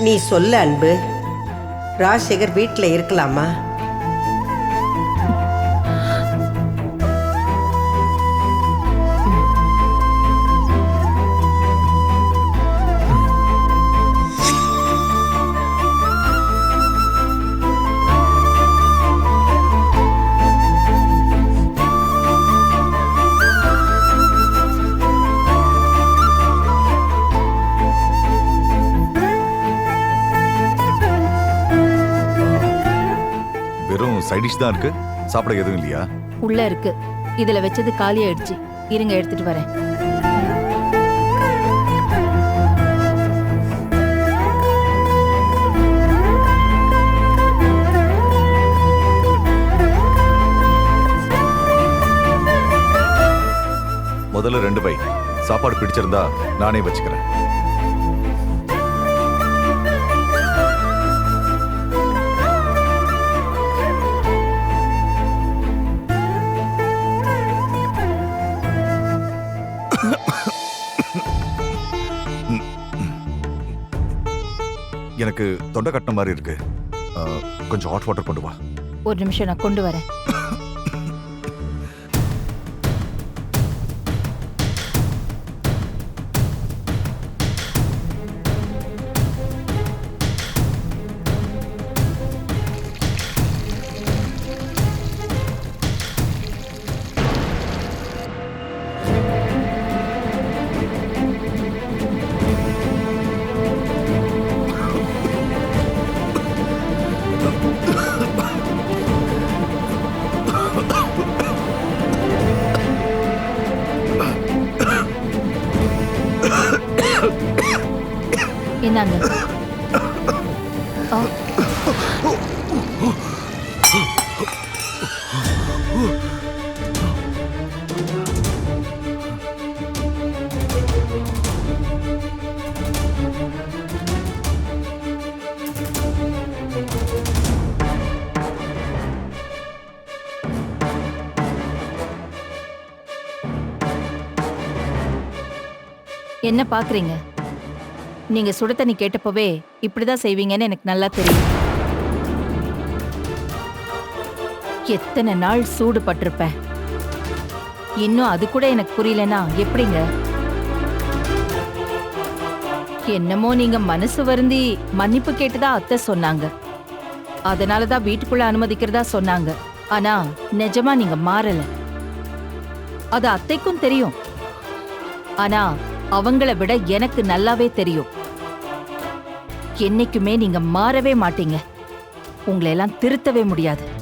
நீ சொல்ல அன்பு. ராஜசேகர் வீட்டில் இருக்கலாமா? வெறும் சைட் டிஷ் தான் இருக்கு. சாப்பிட எதுவும் இல்லையா? உள்ள இருக்கு. இதுல வச்சது காலி ஆயிடுச்சு. இருங்க எடுத்துட்டு வரேன். முதல்ல ரெண்டு பை. சாப்பாடு பிடிச்சிருந்தா நானே வச்சுக்கிறேன். எனக்கு தொண்டை கட்டின மாதிரி இருக்கு. கொஞ்சம் ஹாட் வாட்டர் கொண்டு வா. ஒரு நிமிஷம் நான் கொண்டு வரேன். என்னங்க? என்ன பாக்குறீங்க? நீங்க சுட தண்ணி கேட்டப்பவே இப்படிதான் செய்வீங்கன்னு எனக்கு நல்லா தெரியும். எத்தனை நாள் சூடு பட்டிருப்பேன். இன்னும் அது கூட எனக்கு புரியலனா எப்படிங்க? என்னமோ நீங்க மனசு வருந்தி மன்னிப்பு கேட்டுதா அத்தை சொன்னாங்க. அதனாலதான் வீட்டுக்குள்ள அனுமதிக்கிறதா சொன்னாங்க. ஆனா நிஜமா நீங்க மாறல. அது அத்தைக்கும் தெரியும். ஆனா அவங்கள விட எனக்கு நல்லாவே தெரியும். என்னைக்குமே நீங்க மாறவே மாட்டீங்க. உங்களை எல்லாம் திருத்தவே முடியாது.